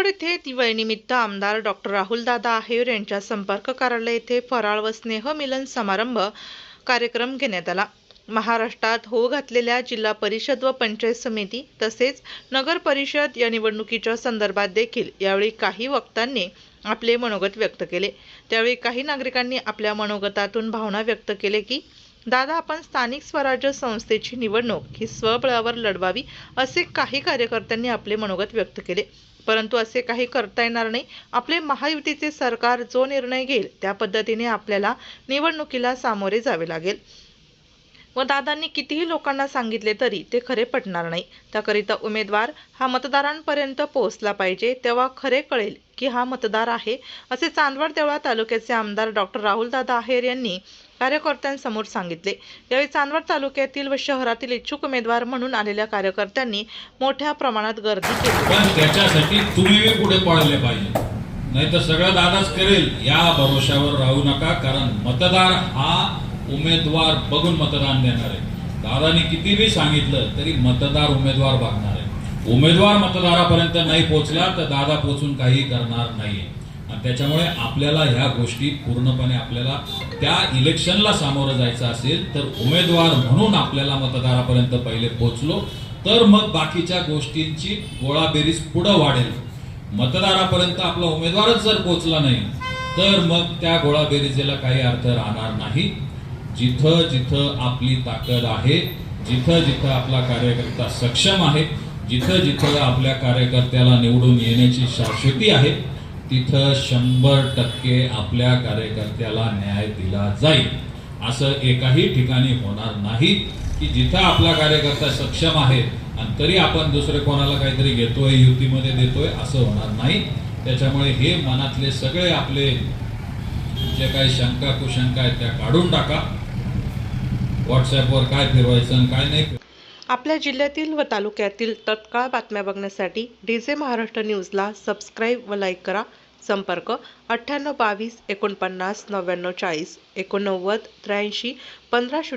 चांदवड येथे दिवाळीनिमित्त आमदार डॉक्टर राहुलदादा आहेर यांच्या संपर्क कार्यालय येथे फराळ व स्नेहमिलन समारंभ कार्यक्रम घेण्यात आला. महाराष्ट्रात हो घातलेल्या जिल्हा परिषद व पंचायत समिती तसेच नगर परिषद या निवडणुकीच्या संदर्भात देखील यावेळी काही वक्तांनी आपले मनोगत व्यक्त केले. त्यावेळी काही नागरिकांनी आपल्या मनोगतातून भावना व्यक्त केले की दादा आपण स्थानिक स्वराज्य संस्थेची निवडणूक ही स्वबळावर लढवावी असे काही कार्यकर्त्यांनी आपले मनोगत व्यक्त केले. परंतु असे काही करता येणार नाही. आपले महायुतीचे सरकार जो निर्णय घेईल त्या पद्धतीने आपल्याला निवडणुकीला सामोरे जावे लागेल. व दादांनी कितीही लोकांना सांगितले तरी ते खरे पटणार नाही. त्याकरिता उमेदवार हा मतदारांपर्यंत पोहोचला पाहिजे तेव्हा खरे कळेल की हा मतदार आहे. असे चांदवड देवळा तालुक्याचे आमदार डॉक्टर राहुलदादा आहेर यांनी कार्यकर्त्यांसमोर सांगितले. यावेळी चांदवड तालुक्यातील व शहरातील इच्छुक उमेदवार म्हणून आलेल्या कार्यकर्त्यांनी मोठ्या प्रमाणात गर्दी केली. पण त्याच्यासाठी तुम्ही पुढे पळले पाहिजे. नाही तर सगळं दादाच करेल या भरोशावर राहू नका कारण मतदार हा उमेदवार बघून मतदान देणार. आहे दादानी कितीही सांगितलं तरी मतदार उमेदवार बघणार. आहे उमेदवार मतदारापर्यंत नाही पोहोचला तर दादा पोचून काही करणार नाहीये. आणि त्याच्यामुळे आपल्याला ह्या गोष्टी पूर्णपणे आपल्याला त्या इलेक्शनला सामोरं जायचं असेल तर उमेदवार म्हणून आपल्याला मतदारापर्यंत पहिले पोहोचलो तर मग बाकीच्या गोष्टींची गोळाबेरीज पुढं वाढेल. मतदारापर्यंत आपला उमेदवारच जर पोचला नाही तर मग त्या गोळाबेरीजेला काही अर्थ राहणार नाही. जिथं जिथं आपली ताकद आहे जिथं जिथं आपला कार्यकर्ता सक्षम आहे जिथं जिथं आपल्या कार्यकर्त्याला निवडून येण्याची शाश्वती आहे तिथं शंभर टक्के आपल्या कार्यकर्त्याला न्याय दिला जाईल. असं एकाही ठिकाणी होणार नाही की जिथं आपला कार्यकर्ता सक्षम आहे आणि तरी आपण दुसरे कोणाला काहीतरी घेतोय युतीमध्ये देतोय असं होणार नाही. त्याच्यामुळे हे मनातले सगळे आपले जे काही शंका कुशंका आहेत त्या काढून टाका. व्हॉट्सॲपवर काय फिरवायचं आणि काय नाही आपल्या जिल्ह्यातील व तालुक्यातील तत्काळ बातम्या बघण्यासाठी डी जे महाराष्ट्र न्यूजला सबस्क्राईब व लाईक करा. संपर्क अठ्ठ्याण्णव बावीस एकोणपन्नास नव्याण्णव चाळीस एकोणनव्वद त्र्याऐंशी पंधरा